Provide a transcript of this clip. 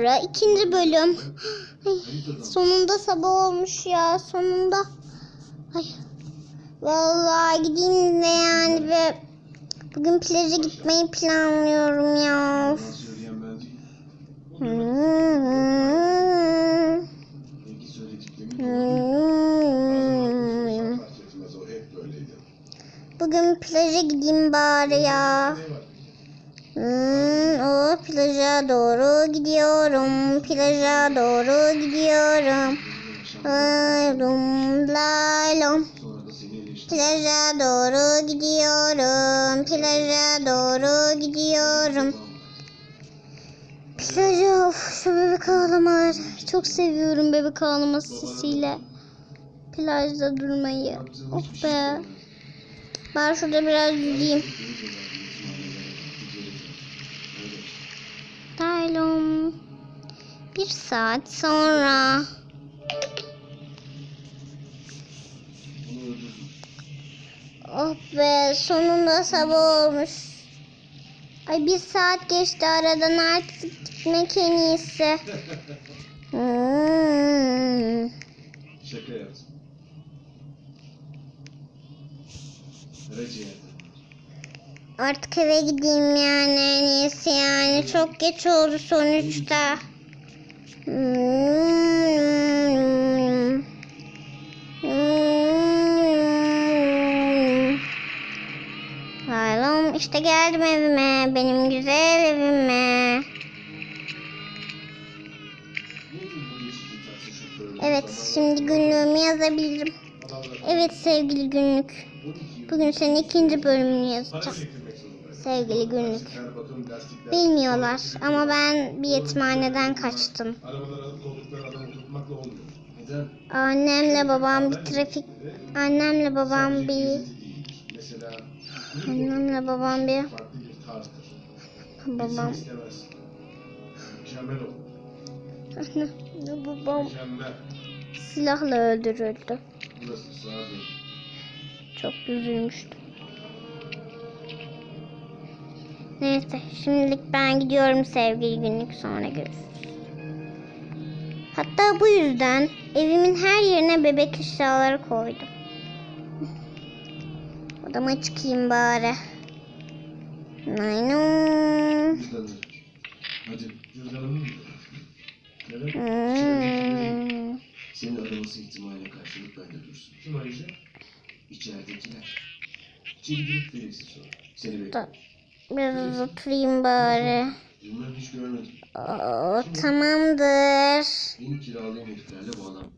sonra ikinci bölüm. Ay, sonunda sabah olmuş ya sonunda. Ay. Vallahi gideyim de yani ve bugün plaja gitmeyi planlıyorum ya. Hmm. Bugün plaja gideyim bari ya. Hmm, o plaja doğru gidiyorum. Plaja doğru gidiyorum. Seni eleştir. Plaja doğru gidiyorum. Plaja doğru gidiyorum. Plaja of şu bebek ağlamalar. Çok seviyorum bebek ağlama sesiyle. Plajda durmayı. Oh be. Ben şurada biraz yüzeyim. Bir saat sonra. Oh be sonunda sabah olmuş. Ay bir saat geçti aradan artık gitmek en iyisi. Hmm. Şaka yaptım. Artık eve gideyim yani en iyisi yani. Çok geç oldu sonuçta. Haylum işte geldim evime. Benim güzel evime. Evet şimdi günlüğümü yazabilirim. Evet sevgili günlük. Bugün senin ikinci bölümünü yazacağım. Sevgili günlük. Bilmiyorlar ama ben bir yetimhaneden kaçtım. Annemle babam bir trafik... Annemle babam bir... Annemle babam bir... Babam... Babam silahla öldürüldü. Çok üzülmüştüm. Neyse şimdilik ben gidiyorum sevgili günlük sonra görüşürüz. Hatta bu yüzden evimin her yerine bebek eşyaları koydum. Odama çıkayım bari. Hadi? Evet. Hmm. Seni araması ihtimaline karşılık bende dursun. Kim arayacak? İçeridekiler. İçeri girip verirsin sonra. Seni bekliyorum. Biraz oturayım bari. Bilmem hiç görmedim. Oo, tamamdır. Beni kiralayan heriflerle bağlan.